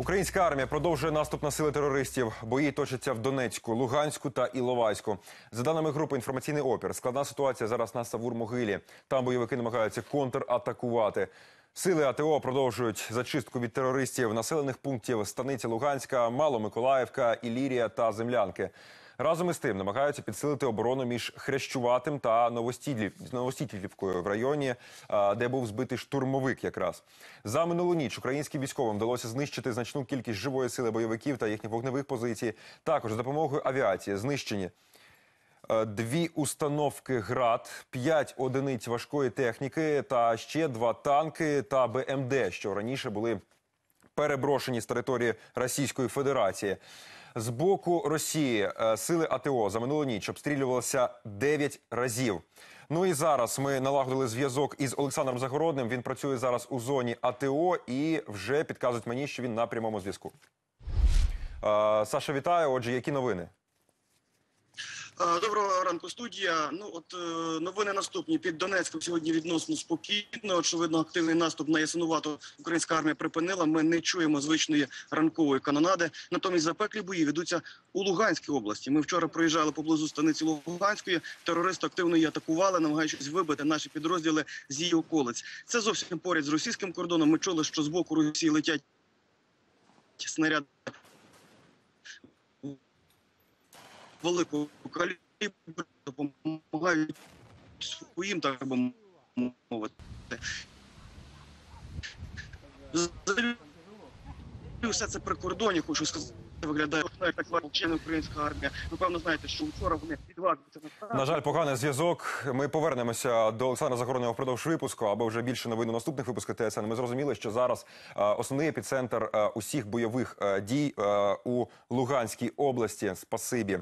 Українська армія продовжує наступ на сили терористів. Бої точаться в Донецьку, Луганську та Іловайську. За даними групи інформаційний опір, складна ситуація зараз на Савур-Могилі. Там бойовики намагаються контратакувати. Сили АТО продовжують зачистку від терористів населених пунктів станиці Луганська, Маломиколаївка, Ілірія та Землянки. Разом із тим намагаються підсилити оборону між Хрещуватим та Новостідлів, Новостідлівкою в районі, де був збитий штурмовик. Якраз за минулу ніч українським військовим вдалося знищити значну кількість живої сили бойовиків та їхніх вогневих позицій. Також за допомогою авіації знищені е, дві установки ГРАД, п'ять одиниць важкої техніки та ще два танки та БМД, що раніше були переброшені з території Російської Федерації. З боку Росії е, сили АТО за минулу ніч обстрілювалися 9 разів. Ну і зараз ми налагодили зв'язок із Олександром Загородним. Він працює зараз у зоні АТО і вже підказують мені, що він на прямому зв'язку. Е, Саша, вітаю. Отже, які новини? Е, Доброго ранку, студія. Ну от е, новини наступні під Донецьком сьогодні відносно спокійно. Очевидно, активний наступ на Ясинувату українська армія припинила. Ми не чуємо звичної ранкової канонади. Натомість запеклі бої ведуться у Луганській області. Ми вчора проїжджали поблизу станиці Луганської. Терористи активно її атакували, намагаючись вибити наші підрозділи з її околиць. Це зовсім поряд з російським кордоном. Ми чули, що з боку Росії летять снаряди великого калібру допомагають своїм, так би мовити. Все це при кордоні, хочу сказати, виглядає як вчена українська армія. Ви певно знаєте, що вчора вони відважуються на жаль, поганий зв'язок. Ми повернемося до Олександра Загороднього впродовж випуску, або вже більше новин у наступних випусках ТСН. Ми зрозуміли, що зараз е, основний епіцентр е, усіх бойових е, дій у Луганській області. Спасибі.